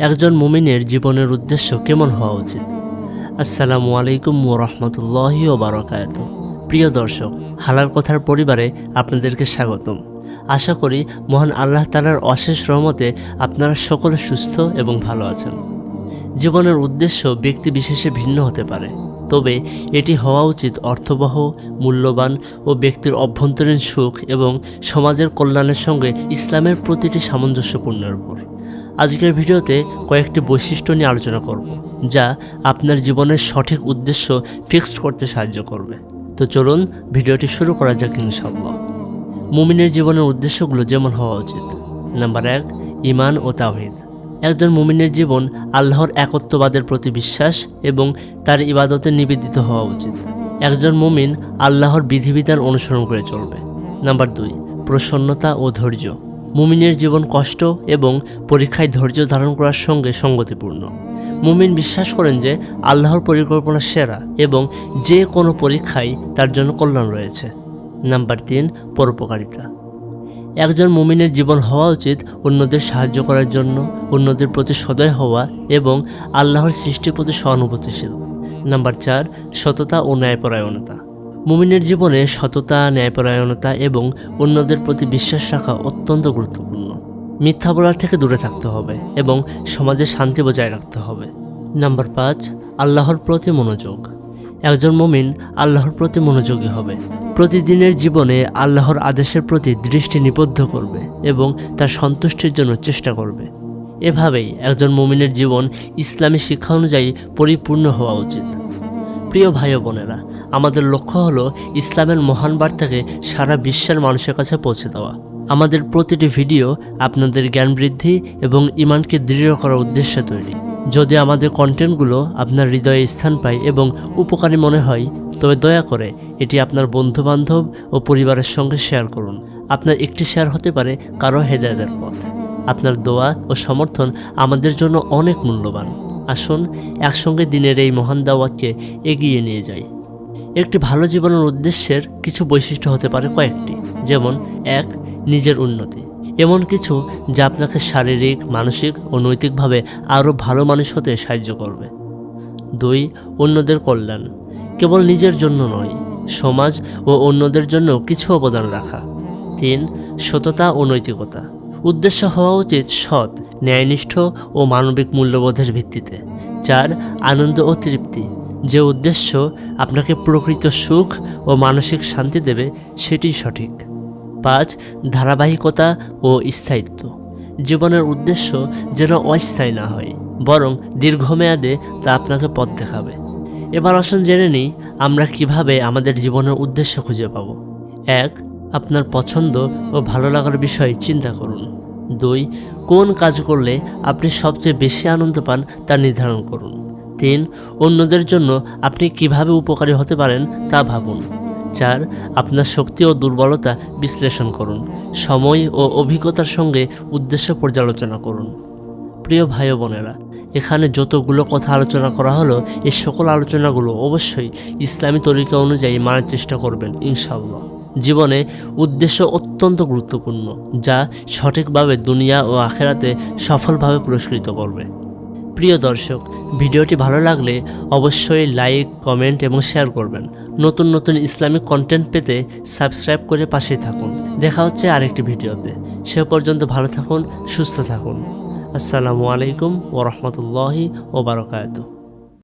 একজন মুমিনের জীবনের উদ্দেশ্য কেমন হওয়া উচিত? আসসালামু আলাইকুম রহমতুল্লাহি ও বারকায়ত প্রিয় দর্শক, হালাল কথার পরিবারে আপনাদেরকে স্বাগতম। আশা করি মহান আল্লাহ তালার অশেষ রহমতে আপনারা সকলে সুস্থ এবং ভালো আছেন। জীবনের উদ্দেশ্য ব্যক্তি বিশেষে ভিন্ন হতে পারে। তবে এটি হওয়া উচিত অর্থবহ, মূল্যবান ও ব্যক্তির অভ্যন্তরীণ সুখ এবং সমাজের কল্যাণের সঙ্গে ইসলামের প্রতিটি সামঞ্জস্যপূর্ণের উপর। আজকের ভিডিওতে কয়েকটি বৈশিষ্ট্য নিয়ে আলোচনা করব, যা আপনার জীবনের সঠিক উদ্দেশ্য ফিক্সড করতে সাহায্য করবে। তো চলুন ভিডিওটি শুরু করা যাক ইনশাল্লাহ মুমিনের জীবনের উদ্দেশ্যগুলো যেমন হওয়া উচিত। নাম্বার এক ইমান ও তাওহিদ। একজন মুমিনের জীবন আল্লাহর একত্ববাদের প্রতি বিশ্বাস এবং তার ইবাদতে নিবেদিত হওয়া উচিত। একজন মুমিন আল্লাহর বিধিবিধান অনুসরণ করে চলবে। নাম্বার দুই, প্রসন্নতা ও ধৈর্য। মুমিনের জীবন কষ্ট এবং পরীক্ষায় ধৈর্য ধারণ করার সঙ্গে সঙ্গতিপূর্ণ। মুমিন বিশ্বাস করেন যে আল্লাহর পরিকল্পনা সেরা এবং যে কোনো পরীক্ষায় তার জন্য কল্যাণ রয়েছে। নাম্বার তিন, পরোপকারিতা। একজন মুমিনের জীবন হওয়া উচিত অন্যদের সাহায্য করার জন্য, অন্যদের প্রতি সদয় হওয়া এবং আল্লাহর সৃষ্টির প্রতি সহানুভূতিশীল। নাম্বার চার, সততা ও ন্যায়পরায়ণতা। মুমিনের জীবনে সততা, ন্যায়পরায়ণতা এবং অন্যদের প্রতি বিশ্বাস রাখা অত্যন্ত গুরুত্বপূর্ণ। মিথ্যা বলার থেকে দূরে থাকতে হবে এবং সমাজে শান্তি বজায় রাখতে হবে। নাম্বার পাঁচ, আল্লাহর প্রতি মনোযোগ। একজন মমিন আল্লাহর প্রতি মনোযোগী হবে। প্রতিদিনের জীবনে আল্লাহর আদেশের প্রতি দৃষ্টি নিবদ্ধ করবে এবং তার সন্তুষ্টির জন্য চেষ্টা করবে। এভাবেই একজন মমিনের জীবন ইসলামী শিক্ষা অনুযায়ী পরিপূর্ণ হওয়া উচিত। প্রিয় ভাই বোনেরা আমাদের লক্ষ্য হলো ইসলামের মহান বার্তাকে সারা বিশ্বের মানুষের কাছে পৌঁছে দেওয়া। আমাদের প্রতিটি ভিডিও আপনাদের জ্ঞান বৃদ্ধি এবং ইমানকে দৃঢ় করার উদ্দেশ্যে তৈরি। যদি আমাদের কন্টেন্টগুলো আপনার হৃদয়ে স্থান পায় এবং উপকারী মনে হয়, তবে দয়া করে এটি আপনার বন্ধুবান্ধব ও পরিবারের সঙ্গে শেয়ার করুন। আপনার একটি শেয়ার হতে পারে কারও হেদায়তের পথ। আপনার দোয়া ও সমর্থন আমাদের জন্য অনেক মূল্যবান। আসুন, একসঙ্গে দিনের এই মহান দাওয়াতকে এগিয়ে নিয়ে যাই। একটি ভালো জীবনের উদ্দেশ্যের কিছু বৈশিষ্ট্য হতে পারে কয়েকটি। যেমন, এক, নিজের উন্নতি। এমন কিছু যা আপনাকে শারীরিক, মানসিক ও নৈতিকভাবে আরও ভালো মানুষ হতে সাহায্য করবে। দুই, অন্যদের কল্যাণ। কেবল নিজের জন্য নয়, সমাজ ও অন্যদের জন্য কিছু অবদান রাখা। তিন, সততা ও নৈতিকতা। উদ্দেশ্য হওয়া উচিত সৎ, ন্যায়নিষ্ঠ ও মানবিক মূল্যবোধের ভিত্তিতে। চার, আনন্দ ও তৃপ্তি। যে উদ্দেশ্য আপনাকে প্রকৃত সুখ ও মানসিক শান্তি দেবে সেটি সঠিক। পাঁচ, ধারাবাহিকতা ও স্থায়িত্ব। জীবনের উদ্দেশ্য যেন অস্থায়ী না হয়, বরং দীর্ঘমেয়াদে তা আপনাকে পথ দেখাবে। এবার আসুন জেনে নিই, আমরা কীভাবে আমাদের জীবনের উদ্দেশ্য খুঁজে পাব। এক, আপনার পছন্দ ও ভালো লাগার বিষয়ে চিন্তা করুন। দুই, কোন কাজ করলে আপনি সবচেয়ে বেশি আনন্দ পান তা নির্ধারণ করুন। তিন অন্যদের জন্য আপনি কীভাবে উপকারী হতে পারেন তা ভাবুন। চার, আপনার শক্তি ও দুর্বলতা বিশ্লেষণ করুন। সময় ও অভিজ্ঞতার সঙ্গে উদ্দেশ্য পর্যালোচনা করুন। প্রিয় ভাই বোনেরা, এখানে যতগুলো কথা আলোচনা করা হলো, এই সকল আলোচনাগুলো অবশ্যই ইসলামী তরিকা অনুযায়ী মানার চেষ্টা করবেন ইনশাল্লাহ জীবনে উদ্দেশ্য অত্যন্ত গুরুত্বপূর্ণ, যা সঠিকভাবে দুনিয়া ও আখেরাতে সফলভাবে পুরস্কৃত করবে। প্রিয় দর্শক, ভিডিওটি ভালো লাগলে অবশ্যই লাইক, কমেন্ট এবং শেয়ার করবেন। নতুন নতুন ইসলামিক কন্টেন্ট পেতে সাবস্ক্রাইব করে পাশেই থাকুন। দেখা হচ্ছে আরেকটি ভিডিওতে। সে পর্যন্ত ভালো থাকুন, সুস্থ থাকুন। আসসালামু আলাইকুম ওরহমতুল্লাহি ওবরাকাতু